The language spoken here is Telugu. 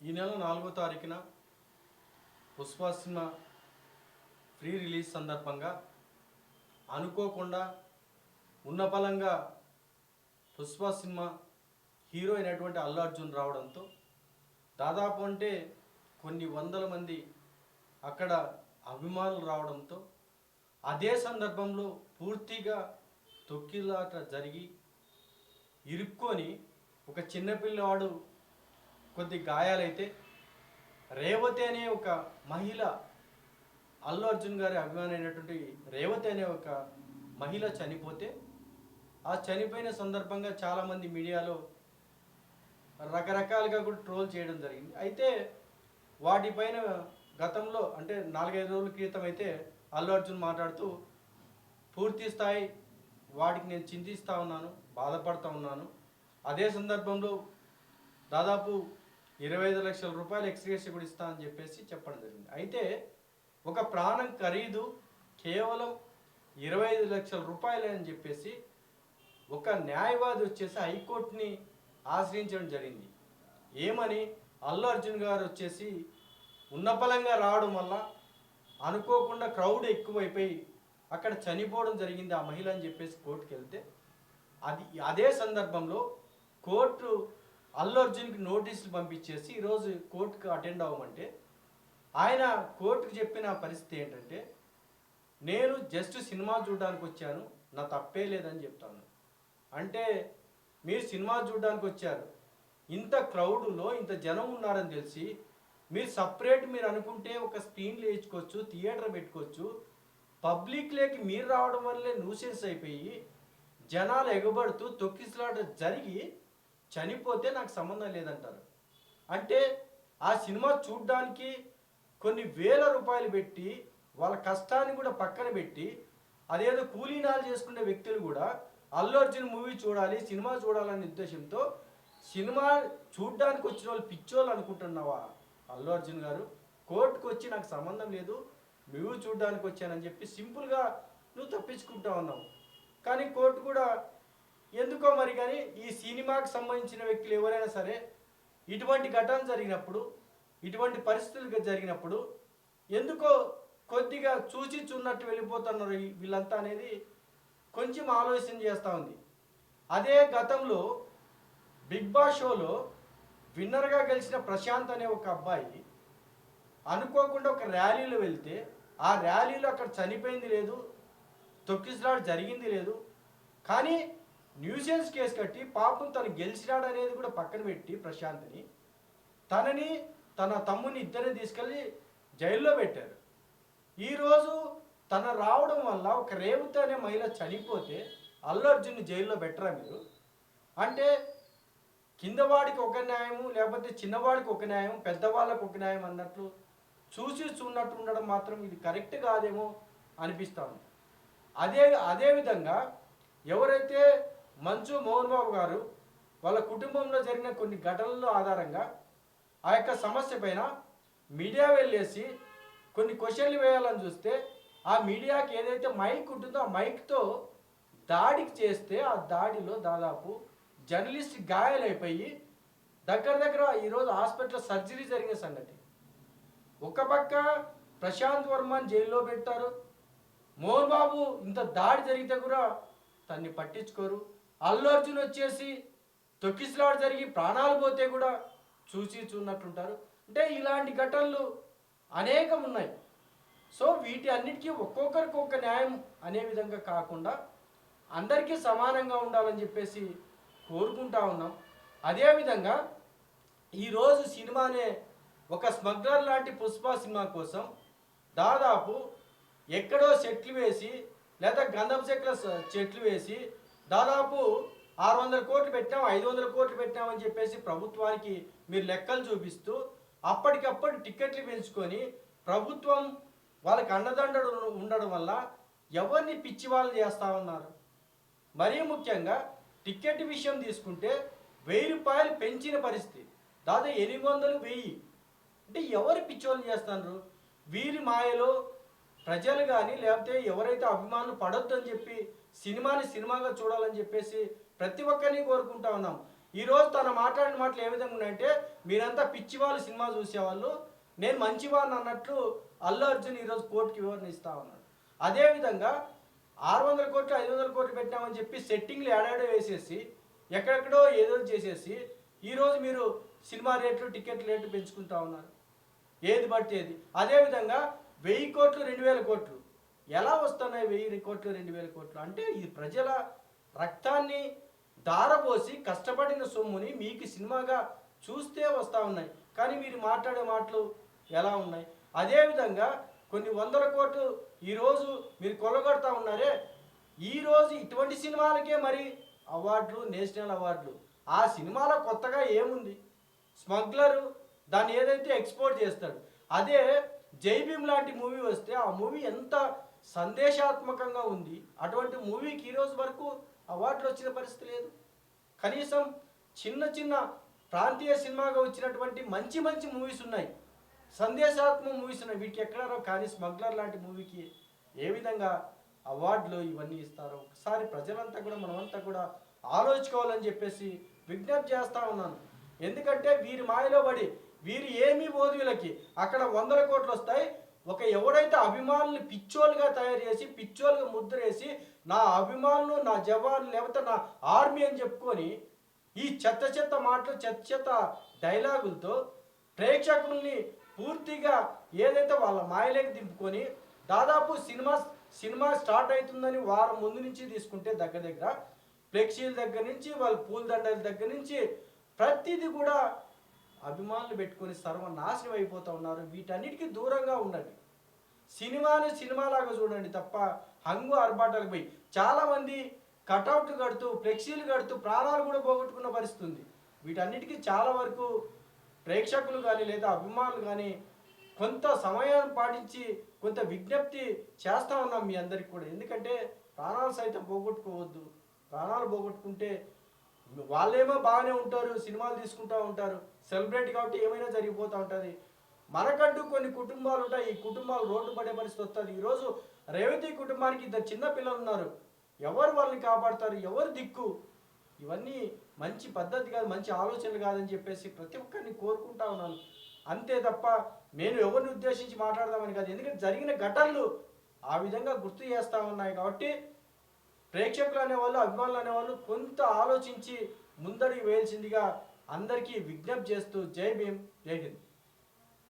ఈ నెల నాలుగో తారీఖున పుష్ప సినిమా ఫ్రీ రిలీజ్ సందర్భంగా అనుకోకుండా ఉన్న బలంగా పుష్ప సినిమా హీరో అయినటువంటి అల్లు అర్జున్ రావడంతో దాదాపు అంటే కొన్ని వందల మంది అక్కడ అభిమానులు రావడంతో అదే సందర్భంలో పూర్తిగా తొక్కిలాట జరిగి ఇరుక్కొని ఒక చిన్నపిల్లవాడు కొద్ది గాయాలైతే రేవతి అనే ఒక మహిళ అల్లు అర్జున్ గారి అభిమానైనటువంటి రేవతి అనే ఒక మహిళ చనిపోతే ఆ చనిపోయిన సందర్భంగా చాలామంది మీడియాలో రకరకాలుగా కూడా ట్రోల్ చేయడం జరిగింది. అయితే వాటిపైన గతంలో అంటే నాలుగైదు రోజుల క్రితం అయితే అల్లు అర్జున్ మాట్లాడుతూ పూర్తి స్థాయి వాటికి నేను చింతిస్తూ ఉన్నాను బాధపడుతూ ఉన్నాను. అదే సందర్భంలో దాదాపు ఇరవై ఐదు లక్షల రూపాయలు ఎక్స్గ్రేస్ కూడా ఇస్తా అని చెప్పేసి చెప్పడం జరిగింది. అయితే ఒక ప్రాణం ఖరీదు కేవలం ఇరవై ఐదు లక్షల రూపాయలే అని చెప్పేసి ఒక న్యాయవాది వచ్చేసి హైకోర్టుని ఆశ్రయించడం జరిగింది. ఏమని? అల్లు అర్జున్ గారు వచ్చేసి ఉన్నపలంగా రావడం వల్ల అనుకోకుండా క్రౌడ్ ఎక్కువైపోయి అక్కడ చనిపోవడం జరిగింది ఆ మహిళ అని చెప్పేసి కోర్టుకి వెళ్తే అది అదే సందర్భంలో కోర్టు అల్లు అర్జున్కి నోటీసులు పంపించేసి ఈరోజు కోర్టుకు అటెండ్ అవ్వమంటే ఆయన కోర్టుకు చెప్పిన పరిస్థితి ఏంటంటే నేను జస్ట్ సినిమా చూడడానికి వచ్చాను నా తప్పే లేదని చెప్తాను. అంటే మీరు సినిమా చూడడానికి వచ్చారు. ఇంత క్రౌడ్లో ఇంత జనం ఉన్నారని తెలిసి మీరు సపరేట్ మీరు అనుకుంటే ఒక స్క్రీన్లు వేయించుకోవచ్చు థియేటర్ పెట్టుకోవచ్చు పబ్లిక్లోకి మీరు రావడం వల్లే న్యూసెన్స్ అయిపోయి జనాలు ఎగబడుతూ తొక్కిసలాట జరిగి చనిపోతే నాకు సంబంధం లేదంటారు. అంటే ఆ సినిమా చూడ్డానికి కొన్ని వేల రూపాయలు పెట్టి వాళ్ళ కష్టాన్ని కూడా పక్కన పెట్టి అదేదో కూలీనాలు చేసుకునే వ్యక్తులు కూడా అల్లు అర్జున్ మూవీ చూడాలి సినిమా చూడాలనే ఉద్దేశంతో సినిమా చూడ్డానికి వచ్చిన వాళ్ళు పిచ్చోళ్ళు అనుకుంటున్నావా అల్లు అర్జున్ గారు? కోర్టుకు వచ్చి నాకు సంబంధం లేదు మూవీ చూడ్డానికి వచ్చానని చెప్పి సింపుల్గా నువ్వు తప్పించుకుంటా ఉన్నావు. కానీ కోర్టు కూడా ఎందుకో మరి కానీ ఈ సినిమాకి సంబంధించిన వ్యక్తులు ఎవరైనా సరే ఇటువంటి ఘటన జరిగినప్పుడు ఇటువంటి పరిస్థితులు జరిగినప్పుడు ఎందుకో కొద్దిగా చూచి చూన్నట్టు వెళ్ళిపోతున్నారు వీళ్ళంతా అనేది కొంచెం ఆలోచన చేస్తూ ఉంది. అదే గతంలో బిగ్ బాస్ షోలో విన్నర్గా గెలిచిన ప్రశాంత్ అనే ఒక అబ్బాయి అనుకోకుండా ఒక ర్యాలీలో వెళ్తే ఆ ర్యాలీలో అక్కడ చనిపోయింది లేదు తొక్కిసలాడు జరిగింది లేదు. కానీ న్యూసెన్స్ కేసు కట్టి పాపం తను గెలిచినాడనేది కూడా పక్కన పెట్టి ప్రశాంత్ని తనని తన తమ్ముని ఇద్దరిని తీసుకెళ్ళి జైల్లో పెట్టారు. ఈరోజు తన రావడం వల్ల ఒక రేవతి అనే మహిళ చనిపోతే అల్లు అర్జున్ని జైల్లో పెట్టరా మీరు? అంటే కిందవాడికి ఒక న్యాయము లేకపోతే చిన్నవాడికి ఒక న్యాయం పెద్దవాళ్ళకు ఒక న్యాయం అన్నట్లు చూసి చూన్నట్టు ఉండడం మాత్రం ఇది కరెక్ట్ కాదేమో అనిపిస్తాను అదే అదేవిధంగా ఎవరైతే మంచు మోహన్ బాబు గారు వాళ్ళ కుటుంబంలో జరిగిన కొన్ని ఘటనల ఆధారంగా ఆ యొక్క సమస్య పైన మీడియా వెళ్ళేసి కొన్ని క్వశ్చన్లు వేయాలని చూస్తే ఆ మీడియాకి ఏదైతే మైక్ ఉంటుందో ఆ మైక్తో దాడికి చేస్తే ఆ దాడిలో దాదాపు జర్నలిస్ట్ గాయాలైపోయి దగ్గర దగ్గర ఈరోజు హాస్పిటల్లో సర్జరీ జరిగిన సంగతి. ఒక పక్క ప్రశాంత్ వర్మని జైల్లో పెట్టారు. మోహన్ బాబు ఇంత దాడి జరిగితే కూడా తన్ని పట్టించుకోరు. అల్లు అర్జున్ వచ్చేసి తొక్కిసలాడు జరిగి ప్రాణాలు పోతే కూడా చూసి చూన్నట్టుంటారు అంటే ఇలాంటి ఘటనలు అనేకం ఉన్నాయి. సో వీటి అన్నిటికీ ఒక్కొక్కరికి ఒక్క న్యాయం అనే విధంగా కాకుండా అందరికీ సమానంగా ఉండాలని చెప్పేసి కోరుకుంటా ఉన్నాం. అదేవిధంగా ఈరోజు సినిమానే ఒక స్మగ్లర్ లాంటి పుష్ప సినిమా కోసం దాదాపు ఎక్కడో చెట్లు వేసి లేదా గంధం చెట్ల చెట్లు వేసి దాదాపు ఆరు వందల కోట్లు పెట్టాం ఐదు వందల కోట్లు పెట్టామని చెప్పేసి ప్రభుత్వానికి మీరు లెక్కలు చూపిస్తూ అప్పటికప్పుడు టికెట్లు పెంచుకొని ప్రభుత్వం వాళ్ళకి అండదండడు ఉండడం వల్ల ఎవరిని పిచ్చి వాళ్ళు చేస్తా ఉన్నారు? మరీ ముఖ్యంగా టికెట్ విషయం తీసుకుంటే వెయ్యి రూపాయలు పెంచిన పరిస్థితి. దాదాపు ఎనిమిది వందలు వెయ్యి. అంటే ఎవరు పిచ్చోళ్ళు చేస్తున్నారు? వీరి మాయలో ప్రజలు కానీ లేకపోతే ఎవరైతే అభిమానులు పడొద్దు అని చెప్పి సినిమాని సినిమాగా చూడాలని చెప్పేసి ప్రతి ఒక్కరిని కోరుకుంటా ఉన్నాం. ఈరోజు తను మాట్లాడిన మాటలు ఏ విధంగా ఉన్నాయంటే మీరంతా పిచ్చి వాళ్ళు సినిమా చూసేవాళ్ళు నేను మంచివాడిని అన్నట్లు అల్లు అర్జున్ ఈరోజు కోర్టుకి వివరణ ఇస్తా ఉన్నాడు. అదేవిధంగా ఆరు వందల కోట్లు ఐదు వందల కోట్లు పెట్టామని చెప్పి సెట్టింగ్లు ఏడాడో వేసేసి ఎక్కడెక్కడో ఏదో చేసేసి ఈరోజు మీరు సినిమా రేట్లు టికెట్ రేట్లు పెంచుకుంటా ఉన్నారు. ఏది పడితే ఏది. అదేవిధంగా వెయ్యి కోట్లు రెండు వేల కోట్లు. ఎలా వస్తున్నాయి వెయ్యి కోట్లు రెండు వేల కోట్లు? అంటే ఈ ప్రజల రక్తాన్ని దారపోసి కష్టపడిన సొమ్ముని మీకు సినిమాగా చూస్తే వస్తూ ఉన్నాయి. కానీ మీరు మాట్లాడే మాటలు ఎలా ఉన్నాయి? అదేవిధంగా కొన్ని వందల కోట్లు ఈరోజు మీరు కొల్లగొడతా ఉన్నారే. ఈరోజు ఇటువంటి సినిమాలకే మరి అవార్డులు నేషనల్ అవార్డులు. ఆ సినిమాలో కొత్తగా ఏముంది? స్మగ్లరు దాన్ని ఏదైతే ఎక్స్పోర్ట్ చేస్తాడు అదే జై భీమ్ లాంటి మూవీ వస్తే ఆ మూవీ ఎంత సందేశాత్మకంగా ఉంది అటువంటి మూవీకి ఈరోజు వరకు అవార్డులు వచ్చిన పరిస్థితి లేదు. కనీసం చిన్న చిన్న ప్రాంతీయ సినిమాగా వచ్చినటువంటి మంచి మంచి మూవీస్ ఉన్నాయి. సందేశాత్మక మూవీస్ ఉన్నాయి. వీటికి ఎక్కడారో కానీ స్మగ్లర్ లాంటి మూవీకి ఏ విధంగా అవార్డులు ఇవన్నీ ఇస్తారో ఒకసారి ప్రజలంతా కూడా మనమంతా కూడా ఆలోచుకోవాలని చెప్పేసి విజ్ఞప్తి చేస్తా ఉన్నాను. ఎందుకంటే వీరి మాయలో పడి వీరు ఏమి పోదు వీళ్ళకి అక్కడ వందల కోట్లు వస్తాయి ఒక ఎవడైతే అభిమానుల్ని పిచ్చోలుగా తయారు చేసి పిచ్చోలుగా ముద్రేసి నా అభిమానులు నా జవాన్లు లేకపోతే నా ఆర్మీ అని చెప్పుకొని ఈ చెత్త చెత్త మాటలు చెత్త చెత్త డైలాగులతో ప్రేక్షకుల్ని పూర్తిగా ఏదైతే వాళ్ళ మాయలేకి దింపుకొని దాదాపు సినిమా సినిమా స్టార్ట్ అవుతుందని వారం ముందు నుంచి తీసుకుంటే దగ్గర దగ్గర ఫ్లెక్సీల దగ్గర నుంచి వాళ్ళ పూలదండల దగ్గర నుంచి ప్రతిదీ కూడా అభిమానులు పెట్టుకొని సర్వనాశనం అయిపోతూ ఉన్నారు. వీటన్నిటికీ దూరంగా ఉండండి. సినిమాని సినిమాలాగా చూడండి తప్ప హంగు ఆర్భాటాలకు పోయి చాలామంది కటౌట్ కడుతూ ఫ్లెక్సీలు కడుతూ ప్రాణాలు కూడా పోగొట్టుకున్న పరిస్థితి ఉంది. వీటన్నిటికీ చాలా వరకు ప్రేక్షకులు కానీ లేదా అభిమానులు కానీ కొంత సమయాన్ని పాటించి కొంత విజ్ఞప్తి చేస్తా ఉన్నాం మీ అందరికి కూడా. ఎందుకంటే ప్రాణాలు సైతం పోగొట్టుకోవద్దు. ప్రాణాలు పోగొట్టుకుంటే వాళ్ళేమో బాగానే ఉంటారు సినిమాలు తీసుకుంటూ ఉంటారు. సెలబ్రేట్ కాబట్టి ఏమైనా జరిగిపోతూ ఉంటుంది. మనకంటూ కొన్ని కుటుంబాలు ఉంటాయి. ఈ కుటుంబాలు రోడ్డు పడే పరిస్థితి వస్తుంది. ఈరోజు రేవతి కుటుంబానికి ఇద్దరు చిన్న పిల్లలు ఉన్నారు. ఎవరు వాళ్ళని కాపాడతారు? ఎవరు దిక్కు? ఇవన్నీ మంచి పద్ధతి కాదు మంచి ఆలోచనలు కాదని చెప్పేసి ప్రతి ఒక్కరిని కోరుకుంటా ఉన్నాను. అంతే తప్ప నేను ఎవరిని ఉద్దేశించి మాట్లాడదామని కాదు. ఎందుకంటే జరిగిన ఘటనలు ఆ విధంగా గుర్తు చేస్తూ ఉన్నాయి కాబట్టి ప్రేక్షకులు అనేవాళ్ళు అభిమానులు అనేవాళ్ళు కొంత ఆలోచించి ముందడుగు వేయాల్సిందిగా అందరికీ విజ్ఞప్తి చేస్తూ జై భీమ్ జై హింద్.